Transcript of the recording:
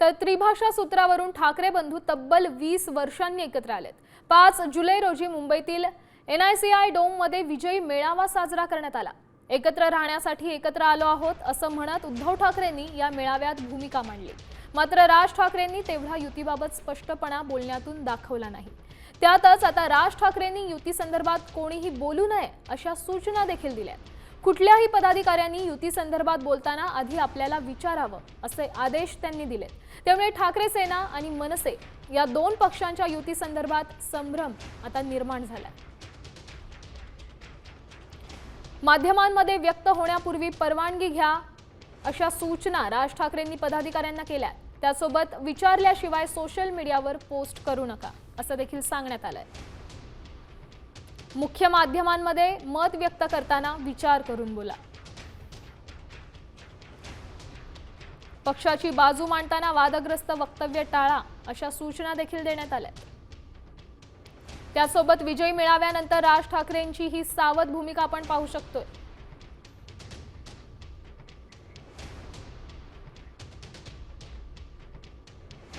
तर त्रिभाषा सूत्रावरून ठाकरे बंधू तब्बल वीस वर्षांनी एकत्र आलेत. पाच जुलै रोजी मुंबईतील एन आय सी आय डोममध्ये विजयी मेळावा साजरा करण्यात आला. एकत्र राहण्यासाठी एकत्र आलो आहोत असं म्हणत उद्धव ठाकरेंनी या मेळाव्यात भूमिका मांडली. मात्र राज ठाकरेंनी तेवढा युतीबाबत स्पष्टपणा बोलण्यातून दाखवला नाही. त्यातच आता राज ठाकरेंनी युती संदर्भात कोणीही बोलू नये अशा सूचना देखील दिल्या कुठल्याही पदाधिकाऱ्यांनी युती संदर्भात बोलताना आधी आपल्याला विचारावं असे आदेश त्यांनी दिलेत. त्यामुळे ठाकरे सेना आणि मनसे या दोन पक्षांच्या युती संदर्भात संभ्रम आता निर्माण झाला माध्यमांमध्ये व्यक्त होण्यापूर्वी परवानगी घ्या अशा सूचना राज ठाकरेंनी पदाधिकाऱ्यांना केल्या. त्यासोबत विचारल्याशिवाय सोशल मीडियावर पोस्ट करू नका असं देखील सांगण्यात आलंय. मुख्य माध्यमांमध्ये मत व्यक्त करताना विचार करून बोला. पक्षाची बाजू मांडताना वादग्रस्त वक्तव्य टाळा अशा सूचना देखील देण्यात आल्या. त्यासोबत विजयी मिळाव्यानंतर राज ठाकरेंची ही सावध भूमिका आपण पाहू शकतोय.